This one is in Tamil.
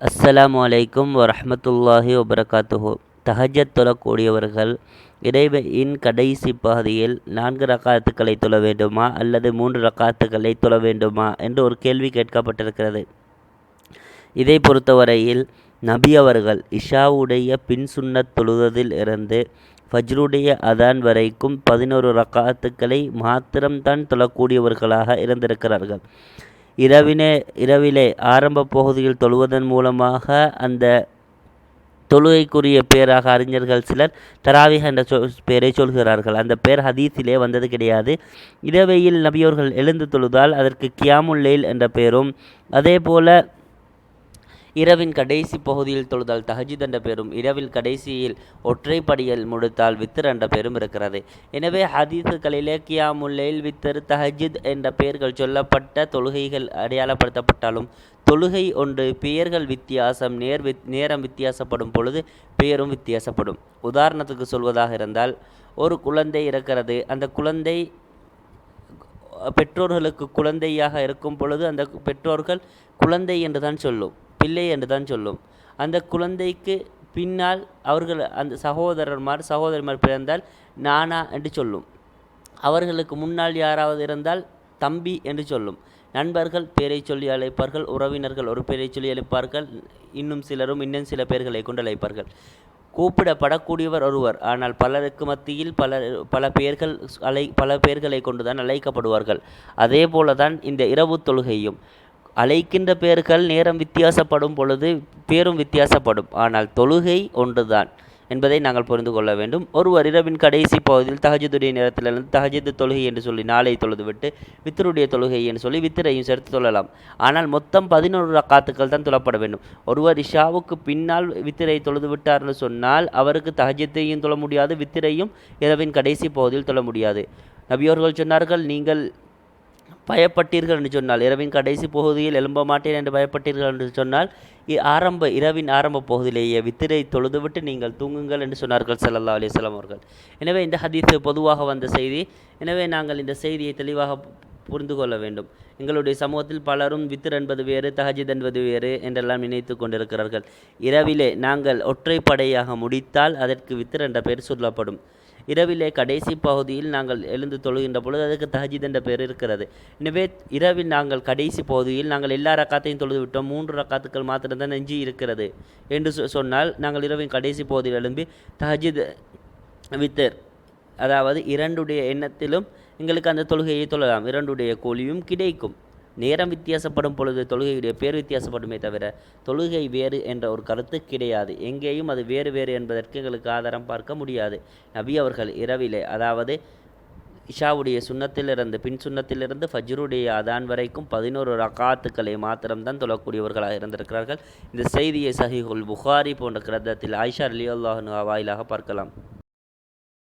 அஸ்ஸலாமு அலைக்கும் வரமத்துல்லாஹி வபரகாத்துஹு. தஹஜத் தொழக்கூடியவர்கள் இறைவையின் கடைசி பகுதியில் நான்கு ரக்காத்துக்களை தொழ வேண்டுமா அல்லது மூன்று ரக்காத்துக்களை தொழ வேண்டுமா என்று ஒரு கேள்வி கேட்கப்பட்டிருக்கிறது. இதை பொறுத்தவரையில் நபி அவர்கள் இஷாவுடைய பின் சுன்னத் தொழுவதில் இருந்து ஃபஜ்ருடைய அதான் வரைக்கும் பதினோரு ரக்காத்துக்களை மாத்திரம்தான் தொழக்கூடியவர்களாக இருந்திருக்கிறார்கள். இரவினே இரவிலே ஆரம்ப பகுதியில் தொழுவதன் மூலமாக அந்த தொழுகைக்குரிய பேராக அறிஞர்கள் சிலர் தராவிக என்ற சொ பெயரை சொல்கிறார்கள். அந்த பெயர் ஹதீஸிலே வந்தது கிடையாது. இரவையில் நபியோர்கள் எழுந்து தொழுதால் அதற்கு கியாமுல்லேல் என்ற பெயரும் அதே போல இரவின் கடைசி பகுதியில் தொழுதால் தஹஜித் என்ற பெயரும் இரவில் கடைசியில் ஒற்றைப்படியில் முடித்தால் வித்தர் என்ற பெயரும் இருக்கிறது. எனவே ஹதீஸுகளிலே கியாமுல்லைல் வித்தர் தஹஜித் என்ற பெயர்கள் சொல்லப்பட்ட தொழுகைகள் அடையாளப்படுத்தப்பட்டாலும் தொழுகை ஒன்று பெயர்கள் வித்தியாசம் நேர் வித் நேரம் வித்தியாசப்படும் பொழுது பெயரும் வித்தியாசப்படும். உதாரணத்துக்கு சொல்வதாக இருந்தால் ஒரு குழந்தை இருக்கிறது அந்த குழந்தை பெற்றோர்களுக்கு குழந்தையாக இருக்கும் பொழுது அந்த பெற்றோர்கள் குழந்தை என்று தான் சொல்லும். பிள்ளை என்று தான் சொல்லும். அந்த குழந்தைக்கு பின்னால் அவர்கள் அந்த சகோதரர்மார் சகோதரிமார் பிறந்தால் நானா என்று சொல்லும். அவர்களுக்கு முன்னால் யாராவது இருந்தால் தம்பி என்று சொல்லும். நண்பர்கள் பேரை சொல்லி அழைப்பார்கள் உறவினர்கள் ஒரு பேரை சொல்லி அழைப்பார்கள் இன்னும் சிலரும் இன்னும் சில பேர்களை கொண்டு அழைப்பார்கள். கூப்பிடப்படக்கூடியவர் ஒருவர் ஆனால் பலருக்கு மத்தியில் பல பல பெயர்கள் அலை பல பெயர்களை கொண்டுதான் அழைக்கப்படுவார்கள். அதே போல தான் இந்த இரவு தொழுகையும். அழைக்கின்ற பெயர்கள் நேரம் வித்தியாசப்படும் பொழுது பேரும் வித்தியாசப்படும். ஆனால் தொழுகை ஒன்றுதான் என்பதை நாங்கள் புரிந்து கொள்ள வேண்டும். ஒருவர் இரவின் கடைசி பகுதியில் தகஜதுடைய நேரத்திலிருந்து தகஜது தொழுகை என்று சொல்லி நாளை தொழுதுவிட்டு வித்தருடைய தொழுகை என்று சொல்லி வித்திரையும் சேர்த்து தொழலாம். ஆனால் மொத்தம் பதினோரு ரக்காத்துக்கள் தான் தொழப்பட வேண்டும். ஒருவர் இஷாவுக்கு பின்னால் வித்திரை தொழுது விட்டார்னு சொன்னால் அவருக்கு தகஜத்தையும் தொழ முடியாது வித்திரையும் இரவின் கடைசி பகுதியில் தொழ முடியாது. நபியோர்கள் சொன்னார்கள் நீங்கள் பயப்பட்டீர்கள் என்று சொன்னால் இரவின் கடைசி பகுதியில் எழும்ப மாட்டேன் என்று பயப்பட்டீர்கள் என்று சொன்னால் ஆரம்ப இரவின் ஆரம்ப பகுதியிலேயே வித்திரை தொழுதுவிட்டு நீங்கள் தூங்குங்கள் என்று சொன்னார்கள் சல்லல்லா அலிஸ்லாம் அவர்கள். எனவே இந்த ஹதீஸ் பொதுவாக வந்த செய்தி. எனவே நாங்கள் இந்த செய்தியை தெளிவாக புரிந்து கொள்ள வேண்டும். எங்களுடைய சமூகத்தில் பலரும் வித்திர் என்பது வேறு தஹஜித் என்பது வேறு என்றெல்லாம் நினைத்து கொண்டிருக்கிறார்கள். இரவிலே நாங்கள் ஒற்றைப்படையாக முடித்தால் அதற்கு வித்திர் என்ற பெயர் சொல்லப்படும். இரவிலே கடைசி பகுதியில் நாங்கள் எழுந்து தொழுகின்ற பொழுது அதுக்கு தஹஜித் என்ற பெயர் இருக்கிறது. எனவே இரவில் நாங்கள் கடைசி பகுதியில் நாங்கள் எல்லா ரக்காத்தையும் தொழுது விட்டோம். மூன்று ரக்காத்துக்கள் மாத்திரம்தான் நெஞ்சி இருக்கிறது என்று சொன்னால் நாங்கள் இரவின் கடைசி பகுதியில் எழும்பி தஹஜித் வித்தர் அதாவது இரண்டுடைய எண்ணத்திலும் எங்களுக்கு அந்த தொழுகையை தொழலாம். இரண்டுடைய கூலியும் கிடைக்கும். நேரம் வித்தியாசப்படும் பொழுது தொழுகையுடைய பேர் வித்தியாசப்படுமே தவிர தொழுகை வேறு என்ற ஒரு கருத்து கிடையாது. எங்கேயும் அது வேறு வேறு என்பதற்கு எங்களுக்கு ஆதாரம் பார்க்க முடியாது. நபி அவர்கள் இரவிலே அதாவது இஷாவுடைய சுண்ணத்திலிருந்து பின் சுண்ணத்திலிருந்து ஃபஜ்ருடைய அதான் வரைக்கும் பதினோரு ரகாத்துக்களை மாத்திரம்தான் தொழக்கூடியவர்களாக இருந்திருக்கிறார்கள். இந்த செய்தியை சஹிஹுல் புகாரி போன்ற கிரந்தத்தில் ஆயிஷா அலி அல்லாஹ் வாயிலாக பார்க்கலாம்.